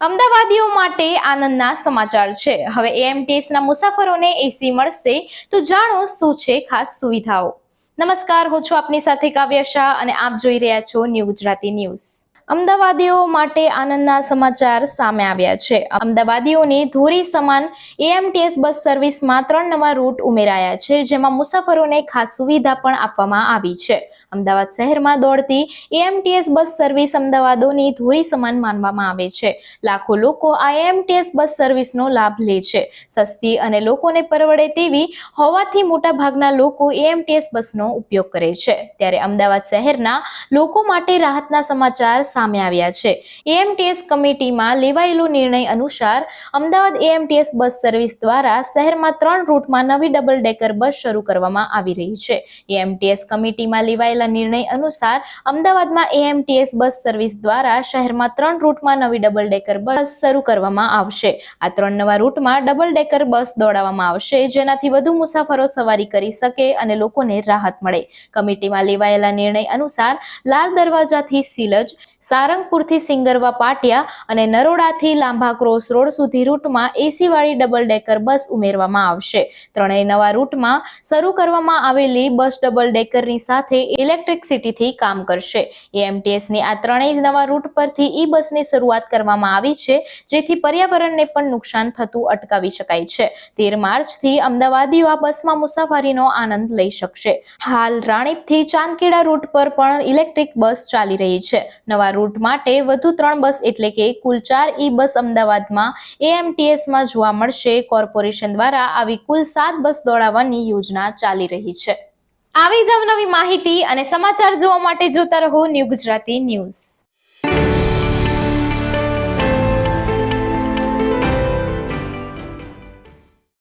અમદાવાદીઓ માટે આનંદના સમાચાર છે. હવે એએમટીએસના મુસાફરોને એસી મળશે તો જાણો શું છે ખાસ સુવિધાઓ. નમસ્કાર, હું છું આપની સાથે કાવ્ય શાહ અને આપ જોઈ રહ્યા છો ન્યૂ ગુજરાતી ન્યૂઝ. અમદાવાદીઓ માટે આનંદના સમાચાર સામે આવ્યા છે. અમદાવાદીઓની ધોરી સમાન એએમટીએસ બસ સર્વિસમાં ત્રણ નવા રૂટ ઉમેરાયા છે, જેમાં મુસાફરોને ખાસ સુવિધા પણ આપવામાં આવી છે. અમદાવાદ શહેરમાં દોડતી એએમટીએસ બસ સર્વિસ અમદાવાદોની ધોરી સમાન માનવામાં આવે છે. લાખો લોકો આ એએમટીએસ બસ સર્વિસનો લાભ લે છે. સસ્તી અને લોકોને પરવડે તેવી હોવાથી મોટા ભાગના લોકો એએમટીએસ બસનો ઉપયોગ કરે છે. ત્યારે અમદાવાદ શહેરના લોકો માટે રાહતના સમાચાર સામે આવ્યા છે. એએમટીએસ કમિટીમાં લેવાયેલો નિર્ણય અનુસાર અમદાવાદ એએમટીએસ બસ સર્વિસ દ્વારા શહેરમાં ત્રણ રૂટમાં નવી ડબલ ડેકર બસ શરૂ કરવામાં આવી રહી છે. એએમટીએસ કમિટીમાં લેવાયેલા નિર્ણય અનુસાર અમદાવાદમાં એએમટીએસ બસ સર્વિસ દ્વારા શહેરમાં ત્રણ રૂટમાં નવી ડબલ ડેકર બસ શરૂ કરવામાં આવશે. આ ત્રણ નવા રૂટમાં ડબલ ડેકર બસ દોડાવવામાં આવશે, જેનાથી વધુ મુસાફરો સવારી કરી શકે અને લોકોને રાહત મળે. કમિટીમાં લેવાયેલા નિર્ણય અનુસાર લાલ દરવાજાથી સિલજ સારંગપુરથી સિંગરવા પાટિયા અને નરોડાથી લાંભા ક્રોસ રોડ સુધી રૂટમાં એસી વાળી ડબલ ડેકર બસ ઉમેરવામાં આવશે. ત્રણેય નવા રૂટમાં શરૂ કરવામાં આવેલી બસ ડબલ ડેકરની સાથે ઇલેક્ટ્રિસિટીથી કામ કરશે. એએમટીએસની આ ત્રણેય નવા રૂટ પરથી ઈ બસની શરૂઆત કરવામાં આવી છે, જેથી પર્યાવરણને પણ નુકસાન થતું અટકાવી શકાય છે. તેર માર્ચથી અમદાવાદીઓ આ બસમાં મુસાફરીનો આનંદ લઈ શકશે. હાલ રાણીપથી ચાંદકેડા રૂટ પર પણ ઇલેક્ટ્રિક બસ ચાલી રહી છે. નવા રૂટ માટે વધુ ત્રણ બસ એટલે કે કુલ ચાર ઈ બસ અમદાવાદમાં એએમટીએસમાં જોવા મળશે. કોર્પોરેશન દ્વારા આવી કુલ સાત બસ દોડાવવાની યોજના ચાલી રહી છે. આવી જ નવી માહિતી અને સમાચાર જોવા માટે જોતા રહો ન્યૂ ગુજરાતી ન્યૂઝ.